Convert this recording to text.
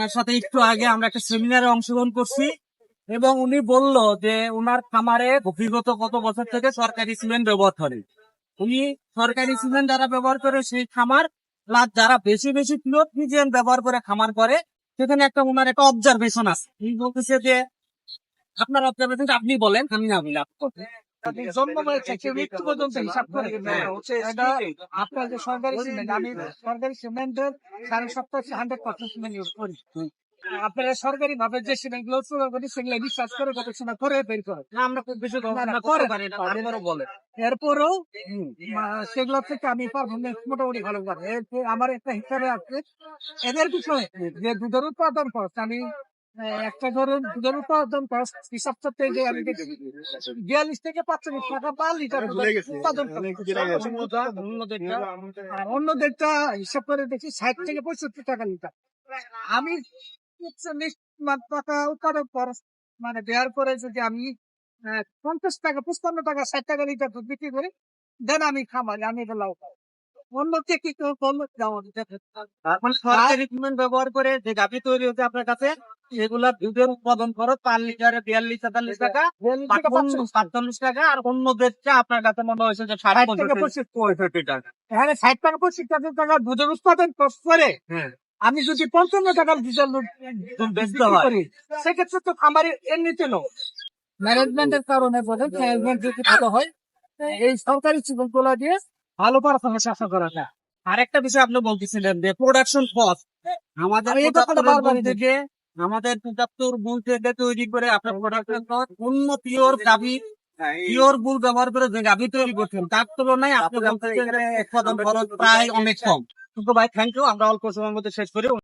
ওনার সাথে একটু আগে আমরা একটা সেমিনারে অংশগ্রহণ করছি এবং উনি বলল যে ওনার খামারে বিগত কত বছর থেকে সরকারি সিমেন্ট ব্যবহার করে। উনি সরকারি সিমেন্ট যারা ব্যবহার করে, সেই খামার প্লাস যারা বেশি বেশি পিওর ফিজিয়ান ব্যবহার করে খামার করে, সেখানে একটা ওনার একটা অবজারভেশন আছে। উনি বলতেছে যে, আপনার অবজারভেশন আপনি বলেন, আমি না আপনি বলেন। জন্ম মৃত্যু পর্যন্ত হিসাব করে। আপনার যে সরকারি সিমেন্ট আমি সরকারি সিমেন্টের সাড়ে সপ্তাহে হান্ড্রেড পার্সেন্ট সিমেন্ট ইউজ করি। আপনারা সরকারি ভাবে যে সিমেন্টগুলো উৎসর্গ করি সেগুলো বিশ্বাস করে গবেষণা করে বের করে আমরা খুব বেশি না, না, গবেষণা করে পারি না এরপরেও সেগুলো থেকে আমি পারফরমেন্স মোটামুটি ভালো পারি আমার একটা হিসাবে আছে এদের বিষয়ে যে দুধের উৎপাদন খরচ আমি একটা ধরুন আমি দেখি বিয়াল্লিশ থেকে পাঁচচল্লিশ টাকা পার লিটার উৎপাদন আর অন্য দেড়টা হিসাব করে দেখি ষাট থেকে পঁয়ষট্টি টাকা লিটার। আমি চল্লিশ টাকা উৎপাদন খরচ মানে দেওয়ার পরে যদি আমি পঞ্চাশ টাকা পঁচপান্ন টাকা ষাট টাকা লিটার দুধ বিক্রি করি দেন আমি খামারি আমি এটা লাভ পাই। অন্যকে কি করল যেমন মানে ব্যবহার করে যে গাভি তৈরি হচ্ছে আপনার কাছে এগুলা দুধের উৎপাদন খরচ পার লিটারে বিয়াল্লিশ তেতাল্লিশ টাকা সাতচল্লিশ টাকা আর অন্য দেশটা আপনার কাছে মনে হয়েছে যে ষাট টাকা পঁয়ষট্টি পঁয়ষট্টি টাকা। এখানে ষাট টাকা পঁচিশ টাকা দুধের উৎপাদন করে হ্যাঁ। আমি যদি পঞ্চান্ন টাকার ডিজেল বেচতে হয় করি সেক্ষেত্রে তো খামারের এমনিতে লো ম্যানেজমেন্টের কারণে বলে ম্যানেজমেন্ট যদি ভালো হয় এই সরকারি চিকিৎসা দিয়ে ভালো পারফরমেন্স আশা করা যায়। আরেকটা বিষয় আপনি বলতেছিলেন যে প্রোডাকশন কস্ট আমাদের এই থেকে আমাদের পঁচাত্তর বুল থেকে তৈরি করে আপনার প্রোডাক্টের অন্য পিওর গাভি পিওর বুল ব্যবহার করে যে গাভি তৈরি করছেন তার তুলনায় আপনি বলতেছেন উৎপাদন খরচ প্রায় অনেক কম। কিন্তু ভাই থ্যাংক ইউ আমরা অল্প সময়ের মধ্যে শেষ করি।